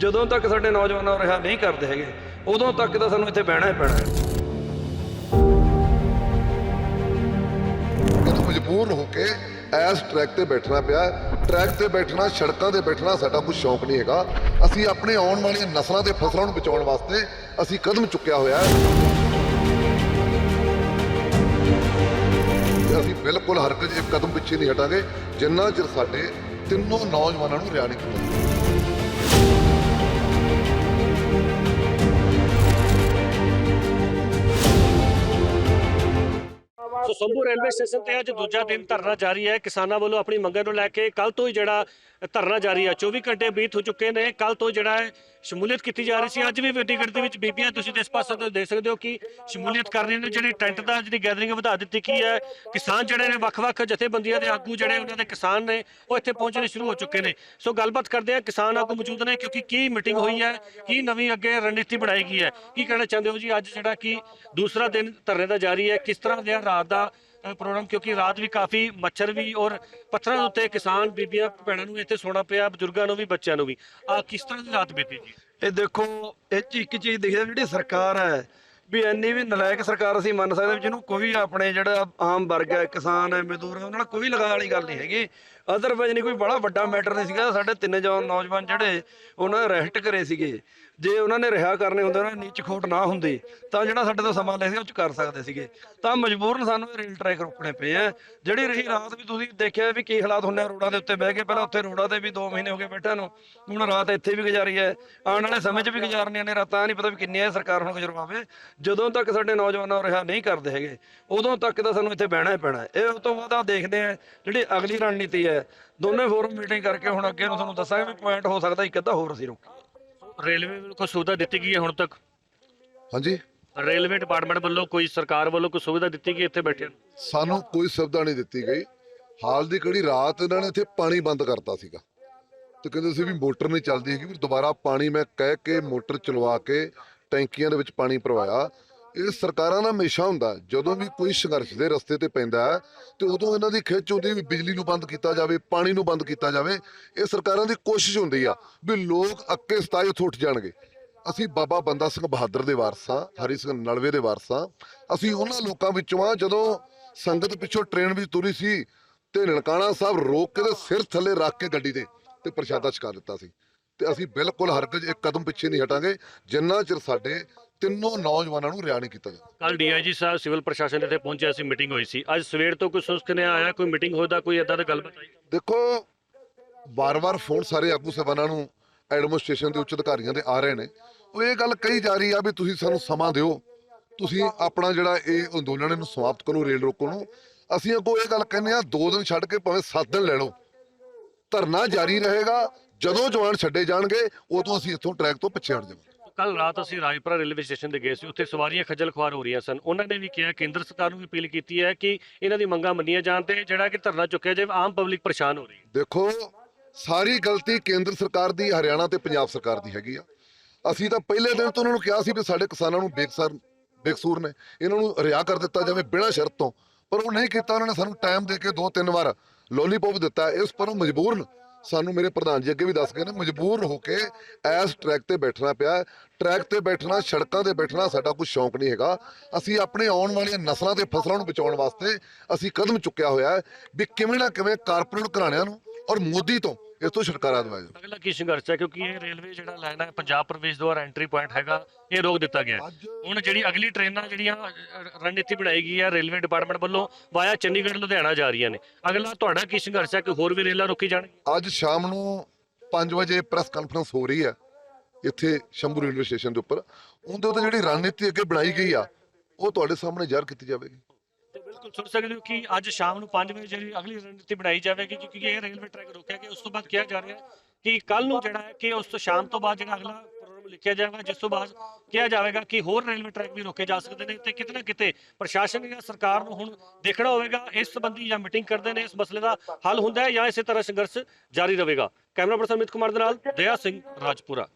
ਜਦੋਂ ਤੱਕ ਸਾਡੇ ਨੌਜਵਾਨਾਂ ਨੂੰ ਰਿਹਾ ਨਹੀਂ ਕਰਦੇ ਹੈਗੇ, ਉਦੋਂ ਤੱਕ ਤਾਂ ਸਾਨੂੰ ਇੱਥੇ ਬਹਿਣਾ ਹੀ ਪੈਣਾ ਹੈ। ਮੈਨੂੰ ਮਜਬੂਰ ਹੋ ਕੇ ਐਸ ਟਰੈਕ ਤੇ ਬੈਠਣਾ ਪਿਆ ਟਰੈਕ ਤੇ ਬੈਠਣਾ, ਸੜਕਾਂ ਤੇ ਬੈਠਣਾ ਸਾਡਾ ਕੋਈ ਸ਼ੌਂਕ ਨਹੀਂ ਹੈਗਾ। ਅਸੀਂ ਆਪਣੇ ਆਉਣ ਵਾਲੀਆਂ ਨਸਲਾਂ ਤੇ ਫਸਲਾਂ ਨੂੰ ਬਚਾਉਣ ਵਾਸਤੇ ਅਸੀਂ ਕਦਮ ਚੁੱਕਿਆ ਹੋਇਆ ਹੈ। ਅਸੀਂ ਬਿਲਕੁਲ ਹਰਕਤ ਇੱਕ ਕਦਮ ਪਿੱਛੇ ਨਹੀਂ ਹਟਾਂਗੇ। ਜਿੰਨਾ ਚਿਰ ਸਾਡੇ ਤਿੰਨੋਂ ਨੌਜਵਾਨਾਂ ਨੂੰ ਰਿਆ ਨਹੀਂ ਕੀਤਾ ਸੋ ਸੰਭੂ ਰੇਲਵੇ ਸਟੇਸ਼ਨ ਤੇ ਅੱਜ ਦੂਜਾ ਦਿਨ ਧਰਨਾ ਜਾਰੀ ਹੈ। ਕਿਸਾਨਾਂ ਵੱਲੋਂ ਆਪਣੀ ਮੰਗਾਂ ਨੂੰ ਲੈ ਕੇ ਕੱਲ ਤੋਂ ਹੀ ਜਿਹੜਾ ਧਰਨਾ ਜਾਰੀ ਹੈ। 24 ਘੰਟੇ ਬੀਤ ਹੋ ਚੁੱਕੇ ਨੇ। ਕੱਲ ਤੋਂ ਜਿਹੜਾ ਹੈ, ਸ਼ਮੂਲੀਅਤ ਕੀਤੀ ਜਾ ਰਹੀ ਸੀ। ਅੱਜ ਵੀ ਵੱਡੀ ਗਿਣਤੀ ਵਿੱਚ ਬੀਬੀਆਂ, ਤੁਸੀਂ ਇਸ ਪਾਸੇ ਤੋਂ ਦੇਖ ਸਕਦੇ ਹੋ ਕਿ ਸ਼ਮੂਲੀਅਤ ਕਰ ਰਹੀਆਂ ਨੇ ਜਿਹੜੀ ਟੈਂਟ ਦਾ ਜਿਹੜੀ ਗੈਦਰਿੰਗ ਵਧਾ ਦਿੱਤੀ ਕੀ ਹੈ। ਕਿਸਾਨ ਜਿਹੜੇ ਨੇ, ਵੱਖ-ਵੱਖ ਜਥੇਬੰਦੀਆਂ ਦੇ ਆਗੂ ਜਿਹੜੇ ਉਹਨਾਂ ਦੇ ਕਿਸਾਨ ਨੇ, ਉਹ ਇੱਥੇ ਪਹੁੰਚਣੇ ਸ਼ੁਰੂ ਹੋ ਚੁੱਕੇ ਨੇ। ਸੋ ਗੱਲਬਾਤ ਕਰਦੇ ਆ ਕਿਸਾਨ ਆਗੂ ਮੌਜੂਦ ਨੇ, ਕਿਉਂਕਿ ਕੀ ਮੀਟਿੰਗ ਹੋਈ ਹੈ, ਕੀ ਨਵੀਂ ਅੱਗੇ ਰਣਨੀਤੀ ਬਣਾਈ ਗਈ ਹੈ। ਕੀ ਕਹਿਣਾ ਚਾਹੁੰਦੇ ਹੋ ਜੀ? ਅੱਜ ਜਿਹੜਾ ਕਿ ਦੂਸਰਾ ਦਿਨ ਧਰਨੇ ਦਾ ਜਾਰੀ ਹੈ। ਕਿਸ ਤਰ੍ਹਾਂ ਦਾ ਰਾਤ ਦਾ ਅ, ਪ੍ਰੋਗਰਾਮ ਕਿਉਂਕਿ ਰਾਤ ਵੀ ਕਾਫੀ ਮੱਛਰ ਵੀ ਔਰ ਪੱਥਰਾਂ ਦੇ ਉੱਤੇ ਕਿਸਾਨ ਬੀਬੀਆਂ ਭੈਣਾਂ ਨੂੰ ਇੱਥੇ ਸੋਣਾ ਪਿਆ ਬਜ਼ੁਰਗਾਂ ਨੂੰ ਵੀ ਬੱਚਿਆਂ ਨੂੰ ਵੀ। ਆ ਕਿਸ ਤਰ੍ਹਾਂ ਦੀ ਰਾਤ ਬੀਤੀ ਜੀ? ਇਹ ਦੇਖੋ ਇਹ 'ਚ ਇੱਕ ਚੀਜ਼ ਦਿਖਦਾ ਜਿਹੜੀ ਸਰਕਾਰ ਹੈ ਵੀ ਇੰਨੀ ਵੀ ਨਲਾਇਕ ਸਰਕਾਰ ਅਸੀਂ ਮੰਨ ਸਕਦੇ ਜਿਹਨੂੰ ਕੋਈ ਆਪਣੇ ਜਿਹੜਾ ਆਮ ਵਰਗ ਹੈ ਕਿਸਾਨ ਹੈ ਮਜ਼ਦੂਰ ਹੈ ਉਹਨਾਂ ਨਾਲ ਕੋਈ ਲਗਾ ਵਾਲੀ ਗੱਲ ਨਹੀਂ ਹੈਗੀ। ਅਦਰਵਾਈਜ਼ ਨਹੀਂ, ਕੋਈ ਬੜਾ ਵੱਡਾ ਮੈਟਰ ਨਹੀਂ ਸੀਗਾ। ਸਾਡੇ ਤਿੰਨੇ ਜਵਾਨ ਨੌਜਵਾਨ ਜਿਹੜੇ ਉਹਨਾਂ ਅਰੈਸਟ ਕਰੇ ਸੀਗੇ। ਜੇ ਉਹਨਾਂ ਨੇ ਰਿਹਾ ਕਰਨੇ ਹੁੰਦੇ, ਉਹਨਾਂ ਦੀ ਨੀਚ ਖੋਟ ਨਾ ਹੁੰਦੀ, ਤਾਂ ਜਿਹੜਾ ਸਾਡੇ ਤੋਂ ਸਮਾਂ ਲੈ ਸੀ, ਉਹ ਚ ਕਰ ਸਕਦੇ ਸੀਗੇ। ਤਾਂ ਮਜਬੂਰਨ ਸਾਨੂੰ ਇਹ ਰੇਲ ਟਰੈਕ ਰੋਕਣੇ ਪਏ ਆ। ਜਿਹੜੀ ਰਹੀ ਰਾਤ ਵੀ ਤੁਸੀਂ ਦੇਖਿਆ ਵੀ ਕੀ ਹਾਲਾਤ ਹੁੰਦੇ ਆ ਰੋਡਾਂ ਦੇ ਉੱਤੇ ਬਹਿ ਕੇ, ਪਹਿਲਾਂ ਉੱਥੇ ਰੋਡਾਂ ਤੇ ਵੀ 2 ਮਹੀਨੇ ਹੋ ਗਏ ਬੈਠਿਆਂ ਨੂੰ। ਹੁਣ ਰਾਤ ਇੱਥੇ ਵੀ ਗੁਜ਼ਾਰੀ ਹੈ। ਆਉਣ ਵਾਲੇ ਸਮੇਂ 'ਚ ਵੀ ਗੁਜ਼ਾਰਨੀਆਂ ਨੇ, ਰਾਤਾਂ ਨਹੀਂ ਪਤਾ ਵੀ ਕਿੰਨੀਆਂ ਸਰਕਾਰ ਹੁਣ ਗੁਜ਼ਰਵਾਵੇ ਜਦੋਂ ਤੱਕ ਸਾਡੇ ਨੌਜਵਾਨਾਂ ਨੂੰ ਰਿਹਾ ਨਹੀਂ ਕਰਦੇ ਹੈਗੇ, ਉਦੋਂ ਤੱਕ ਤਾਂ ਸਾਨੂੰ ਇੱਥੇ ਬਹਿਣਾ ਹੀ ਪੈਣਾ। ਇਹ ਉਸ ਤੋਂ ਬਾਅਦ ਆ ਦੇਖਦੇ ਆ, ਜਿਹੜੀ ਅਗਲੀ ਰਣਨੀਤੀ ਹੈ ਦੋਨੇ ਫੋਰਮ ਮੀਟਿੰਗ ਕਰਕੇ ਹੁਣ ਅੱਗੇ ਨੂੰ ਤੁਹਾਨੂੰ ਦੱਸਾਂਗੇ ਵੀ ਪੁਆਇੰਟ ਹੋ ਸਕਦਾ ਇੱਕ ਅੱਧਾ ਹੋਰ ਰੋਕੀਏ ਰੇਲਵੇ ਵੱਲੋਂ ਕੋਈ ਸੁਵਿਧਾ ਦਿੱਤੀ ਗਈ ਹੈ ਹੁਣ ਤੱਕ? ਹਾਂਜੀ। ਰੇਲਵੇ ਡਿਪਾਰਟਮੈਂਟ ਵੱਲੋਂ ਕੋਈ ਸਰਕਾਰ ਵੱਲੋਂ ਕੋਈ ਸੁਵਿਧਾ ਦਿੱਤੀ ਗਈ ਇੱਥੇ ਬੈਠਿਆਂ ਨੂੰ? ਸਾਨੂੰ ਕੋਈ ਸੁਵਿਧਾ ਨਹੀਂ ਦਿੱਤੀ ਗਈ। ਹਾਲ ਦੀ ਕਿਹੜੀ ਰਾਤ ਇਹਨਾਂ ਨੇ ਇੱਥੇ ਪਾਣੀ ਬੰਦ ਕਰਤਾ ਸੀਗਾ। ਤੇ ਕਹਿੰਦੇ ਸੀ ਵੀ ਮੋਟਰ ਨਹੀਂ ਚੱਲਦੀ ਹੈਗੀ ਵੀ ਦੁਬਾਰਾ ਪਾਣੀ ਮੈਂ ਕਹਿ ਕੇ ਮੋਟਰ ਚਲਵਾ ਕੇ ਟੈਂਕੀਆਂ ਦੇ ਵਿੱਚ ਪਾਣੀ ਭਰਵਾਇਆ। ਇਹ ਸਰਕਾਰਾਂ ਦਾ ਹਮੇਸ਼ਾ ਹੁੰਦਾ ਜਦੋਂ ਵੀ ਕੋਈ ਸੰਘਰਸ਼ ਦੇ ਰਸਤੇ ਤੇ ਪੈਂਦਾ ਹੈ, ਤੇ ਉਦੋਂ ਇਹਨਾਂ ਦੀ ਖਿੱਚ ਹੁੰਦੀ ਵੀ ਬਿਜਲੀ ਨੂੰ ਬੰਦ ਕੀਤਾ ਜਾਵੇ, ਪਾਣੀ ਨੂੰ ਬੰਦ ਕੀਤਾ ਜਾਵੇ। ਇਹ ਸਰਕਾਰਾਂ ਦੀ ਕੋਸ਼ਿਸ਼ ਹੁੰਦੀ ਆ ਵੀ ਲੋਕ ਅੱਕੇ ਸਤਾਏ ਉੱਥੋਂ ਉੱਠ ਜਾਣਗੇ। ਅਸੀਂ ਬਾਬਾ ਬੰਦਾ ਸਿੰਘ ਬਹਾਦਰ ਦੇ ਵਾਰਸ ਹਾਂ, ਹਰੀ ਸਿੰਘ ਨਲਵੇ ਦੇ ਵਾਰਸ ਹਾਂ। ਅਸੀਂ ਉਹਨਾਂ ਲੋਕਾਂ ਵਿੱਚੋਂ ਆ ਜਦੋਂ ਸੰਗਤ ਪਿੱਛੋਂ ਟ੍ਰੇਨ ਵਿੱਚ ਤੁਰੀ ਸੀ, ਤੇ ਨਨਕਾਣਾ ਸਾਹਿਬ ਰੋਕ ਕੇ ਤੇ ਸਿਰ ਥੱਲੇ ਰੱਖ ਕੇ ਗੱਡੀ ਦੇ ਤੇ ਪ੍ਰਸ਼ਾਦਾ ਛਕਾ ਦਿੱਤਾ ਸੀ। ਤੇ ਅਸੀਂ ਬਿਲਕੁਲ ਹਰਗਜ਼ ਇੱਕ ਕਦਮ ਪਿੱਛੇ ਨਹੀਂ ਹਟਾਂਗੇ। ਜਿੰਨਾ ਚਿਰ ਸਾਡੇ ਤਿੰਨੋਂ ਨੌਜਵਾਨਾਂ ਨੂੰ ਰਿਆ ਨਹੀਂ ਕੀਤਾ ਜਾਂਦਾ ਕੱਲ ਡੀਆਈਜੀ ਸਾਹਿਬ ਸਿਵਲ ਪ੍ਰਸ਼ਾਸਨ ਇੱਥੇ ਪਹੁੰਚਿਆ ਸੀ ਮੀਟਿੰਗ ਹੋਈ ਸੀ। ਅੱਜ ਸਵੇਰ ਤੋਂ ਕੋਈ ਸੁਸਤ ਨੇ ਆਇਆ ਕੋਈ ਮੀਟਿੰਗ ਹੋਦਾ ਕੋਈ ਇਦਾਂ ਦਾ ਆਈ? ਦੇਖੋ ਵਾਰ-ਵਾਰ ਫੋਨ ਸਾਰੇ ਆਗੂ ਸਭਾਨਾਂ ਨੂੰ ਐਡਮਿਨਿਸਟ੍ਰੇਸ਼ਨ ਦੇ ਉੱਚ ਅਧਿਕਾਰੀਆਂ ਦੇ ਆ ਰਹੇ ਨੇ। ਉਹ ਇਹ ਗੱਲ ਕਹੀ ਜਾ ਰਹੀ ਆ ਵੀ ਤੁਸੀਂ ਸਾਨੂੰ ਸਮਾਂ ਦਿਓ। ਤੁਸੀਂ ਆਪਣਾ ਜਿਹੜਾ ਇਹ ਅੰਦੋਲਨ ਇਹਨੂੰ ਸਮਾਪਤ ਕਰੋ ਰੇਲ ਰੋਕੋ ਨੂੰ। ਅਸੀਂ ਅੱਗੋਂ ਇਹ ਗੱਲ ਕਹਿੰਦੇ ਆ ਦੋ ਦਿਨ ਛੱਡ ਕੇ ਭਾਵੇਂ 7 ਦਿਨ ਲੈ ਲਓ। ਧਰਨਾ ਜਾਰੀ ਰਹੇਗਾ ਜਦੋਂ ਜਵਾਨ ਛੱਡੇ ਜਾਣਗੇ ਉਦੋਂ ਅਸੀਂ ਇੱਥੋਂ ਟਰੈਕ ਤੋਂ ਪਿੱਛੇ ਹਟ ਜਾਵਾਂਗੇ। ਕੱਲ ਰਾਤ ਅਸੀਂ ਰਾਜਪੁਰਾ ਰੇਲਵੇ ਸਟੇਸ਼ਨ ਤੇ ਗਏ ਸੀ, ਉੱਥੇ ਸਵਾਰੀਆਂ ਖੱਜਲ ਖੁਆਰ ਹੋ ਰਹੀਆਂ ਸਨ। ਉਹਨਾਂ ਨੇ ਵੀ ਕਿਹਾ, ਕੇਂਦਰ ਸਰਕਾਰ ਨੂੰ ਵੀ ਅਪੀਲ ਕੀਤੀ ਹੈ ਕਿ ਇਹਨਾਂ ਦੀ ਮੰਗਾਂ ਮੰਨੀਆਂ ਜਾਣ ਤੇ ਜਿਹੜਾ ਕਿ ਧਰਨਾ ਚੁੱਕਿਆ ਜਾਵੇ, ਆਮ ਪਬਲਿਕ ਪਰੇਸ਼ਾਨ ਹੋ ਰਹੀ ਹੈ। ਦੇਖੋ, ਸਾਰੀ ਗਲਤੀ ਕੇਂਦਰ ਸਰਕਾਰ ਦੀ, ਹਰਿਆਣਾ ਤੇ ਪੰਜਾਬ ਸਰਕਾਰ ਦੀ ਹੈਗੀ ਆ। ਅਸੀਂ ਤਾਂ ਪਹਿਲੇ ਦਿਨ ਤੋਂ ਉਹਨਾਂ ਨੂੰ ਕਿਹਾ ਸੀ ਵੀ ਸਾਡੇ ਕਿਸਾਨਾਂ ਨੂੰ ਬੇਕਸਰ ਬੇਕਸੂਰ ਨੇ। ਇਹਨਾਂ ਨੂੰ ਰਿਆ ਕਰ ਦਿੱਤਾ ਜਾਵੇ ਬਿਨਾਂ ਸ਼ਰਤ ਤੋਂ। ਪਰ ਉਹ ਨਹੀਂ ਕੀਤਾ, ਉਹਨਾਂ ਨੇ ਸਾਨੂੰ ਟਾਈਮ ਦੇ ਕੇ ਦੋ ਤਿੰਨ ਵਾਰ ਲੋਲੀਪੌਪ ਦਿੱਤਾ। ਇਸ ਪਰ ਉਹ ਮਜਬੂਰ ਨੇ। ਸਾਨੂੰ ਮੇਰੇ ਪ੍ਰਧਾਨ ਜੀ ਅੱਗੇ ਵੀ ਦੱਸ ਗਏ ਨੇ, ਮਜਬੂਰ ਹੋ ਕੇ ਐਸ ਟਰੈਕ ਤੇ ਬੈਠਣਾ ਪਿਆ। ਟਰੈਕ ਤੇ ਬੈਠਣਾ, ਸੜਕਾਂ ਤੇ ਬੈਠਣਾ ਸਾਡਾ ਕੋਈ ਸ਼ੌਂਕ ਨਹੀਂ ਹੈਗਾ। ਅਸੀਂ ਆਪਣੇ ਆਉਣ ਵਾਲੀਆਂ ਨਸਲਾਂ ਤੇ ਫਸਲਾਂ ਨੂੰ ਬਚਾਉਣ ਵਾਸਤੇ ਅਸੀਂ ਕਦਮ ਚੁੱਕਿਆ ਹੋਇਆ ਹੈ ਵੀ ਕਿਵੇਂ ਨਾ ਕਿਵੇਂ ਕਾਰਪੋਰੇਟ ਘਰਾਣਿਆਂ ਨੂੰ ਔਰ ਮੋਦੀ ਤੋਂ ਇਸ ਤੋਂ ਛੁਟਕਾਰਾ ਦਿਵਾਇਆ ਜਾਵੇ ਅਗਲਾ ਕੀ ਸੰਘਰਸ਼ ਹੈ? ਕਿਉਂਕਿ ਇਹ ਰੇਲਵੇ ਜਿਹੜਾ ਲਾਈਨ ਹੈ ਪੰਜਾਬ ਪ੍ਰਵੇਸ਼ ਦੁਆਰ ਐਂਟਰੀ ਪੁਆਇੰਟ ਹੈਗਾ ਇਹ ਰੋਕ ਦਿੱਤਾ ਗਿਆ ਹੁਣ ਜਿਹੜੀ ਅਗਲੀ ਟ੍ਰੇਨਾਂ ਜਿਹੜੀਆਂ ਰਣਨੀਤੀ ਬਣਾਈ ਗਈ ਹੈ ਰੇਲਵੇ ਡਿਪਾਰਟਮੈਂਟ ਵੱਲੋਂ ਵਾਇਆ ਚੰਡੀਗੜ੍ਹ ਲੁਧਿਆਣਾ ਜਾ ਰਹੀਆਂ ਨੇ। ਅਗਲਾ ਤੁਹਾਡਾ ਕੀ ਸੰਘਰਸ਼ ਹੈ? ਕਿ ਹੋਰ ਵੀ ਰੇਲਾਂ ਰੋਕੀ ਜਾਣਗੀਆਂ ਅੱਜ ਸ਼ਾਮ ਨੂੰ 5 ਵਜੇ ਪ੍ਰੈਸ ਕਾਨਫਰੰਸ ਹੋ ਰਹੀ ਹੈ ਇੱਥੇ ਸ਼ੰਭੂ ਰੇਲਵੇ ਸਟੇਸ਼ਨ ਦੇ ਉੱਪਰ। ਉਹਦੇ ਉੱਤੇ ਜਿਹੜੀ ਰਣਨੀਤੀ ਅੱਗੇ ਬਣਾਈ ਗਈ ਆ ਉਹ ਤੁਹਾਡੇ ਸਾਹਮਣੇ ਜ਼ਾਹਰ ਕੀਤੀ ਜਾਵੇਗੀ। ਬਿਲਕੁਲ ਸੁਣ ਸਕਦੇ ਹੋ ਕਿ ਅੱਜ ਸ਼ਾਮ ਨੂੰ 5 ਵਜੇ ਜਿਹੜੀ ਅਗਲੀ ਰਣਨੀਤੀ ਬਣਾਈ ਜਾਵੇਗੀ, ਕਿਉਂਕਿ ਇਹ ਰੇਲਵੇ ਟਰੈਕ ਰੋਕਿਆ ਗਿਆ, ਉਸ ਤੋਂ ਬਾਅਦ ਕਿਹਾ ਜਾ ਰਿਹਾ ਹੈ ਕਿ ਕੱਲ ਨੂੰ ਜਿਹੜਾ ਹੈ ਕਿ ਉਸ ਤੋਂ ਸ਼ਾਮ ਤੋਂ ਬਾਅਦ ਜਿਹੜਾ ਅਗਲਾ ਪ੍ਰੋਗਰਾਮ ਲਿਖਿਆ ਜਾਵੇਗਾ, ਜਿਸ ਤੋਂ ਬਾਅਦ ਕਿਹਾ ਜਾਵੇਗਾ ਕਿ ਹੋਰ ਰੇਲਵੇ ਟਰੈਕ ਵੀ ਰੋਕੇ ਜਾ ਸਕਦੇ ਨੇ ਤੇ ਕਿਤੇ ਨਾ ਕਿਤੇ ਪ੍ਰਸ਼ਾਸਨ ਜਾਂ ਸਰਕਾਰ ਨੂੰ ਹੁਣ ਦੇਖਣਾ ਹੋਵੇਗਾ, ਇਸ ਸੰਬੰਧੀ ਜਾਂ ਮੀਟਿੰਗ ਕਰਦੇ ਨੇ, ਇਸ ਮਸਲੇ ਦਾ ਹੱਲ ਹੁੰਦਾ ਹੈ ਜਾਂ ਇਸੇ ਤਰ੍ਹਾਂ ਸੰਘਰਸ਼ ਜਾਰੀ ਰਹੇਗਾ। ਕੈਮਰਾ ਪਰਸਨ ਅਮਿਤ ਕੁਮਾਰ ਦੇ ਨਾਲ ਦਇਆ ਸਿੰਘ ਰਾਜਪੁਰਾ।